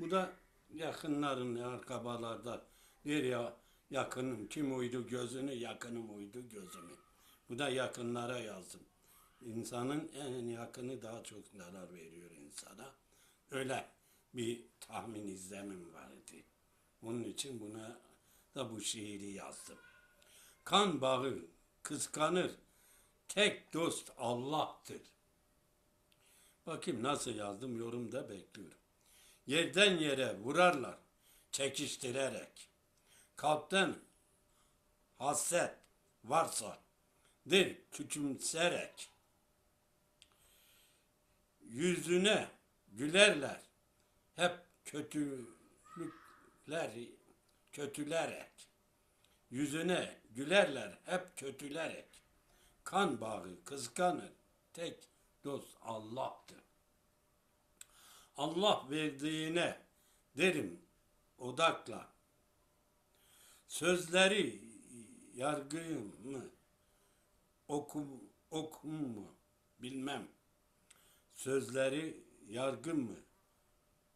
Bu da yakınların arkabalarda der ya yakınım kim uydu gözünü yakınım uydu gözümü. Bu da yakınlara yazdım. İnsanın en yakını daha çok zarar veriyor insana. Öyle bir tahmin izlemim vardı. Onun için buna da bu şiiri yazdım. Kan bağı kıskanır. Tek dost Allah'tır. Bakayım nasıl yazdım yorumda bekliyorum. Yerden yere vurarlar çekiştirerek. Kalpten haset varsa dir küçümserek. Yüzüne gülerler hep kötülükler kötülerek. Yüzüne gülerler hep kötülerek. Kan bağı kıskanır tek dost Allah'tır. Allah verdiğine derim odakla. Sözleri yargıyım mı? Okum, okum mu? Bilmem. Sözleri yargı mı?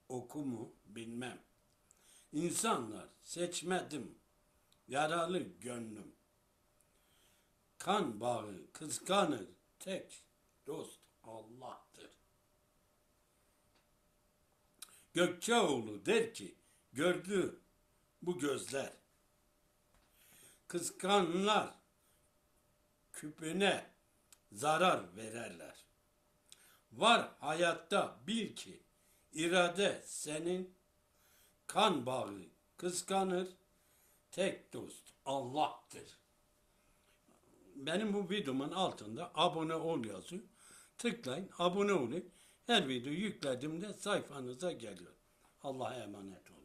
Oku mu? Bilmem. İnsanlar seçmedim. Yaralı gönlüm. Kan bağı kıskanır. Tek dost Allah'tır. Gökçeoğlu der ki gördü bu gözler. Kıskanlar küpüne zarar vererler. Var hayatta bil ki irade senin kan bağı kıskanır tek dost Allah'tır. Benim bu videomun altında abone ol yazıyor. Tıklayın abone olun. Her video yüklediğimde sayfanıza geliyor. Allah'a emanet olun.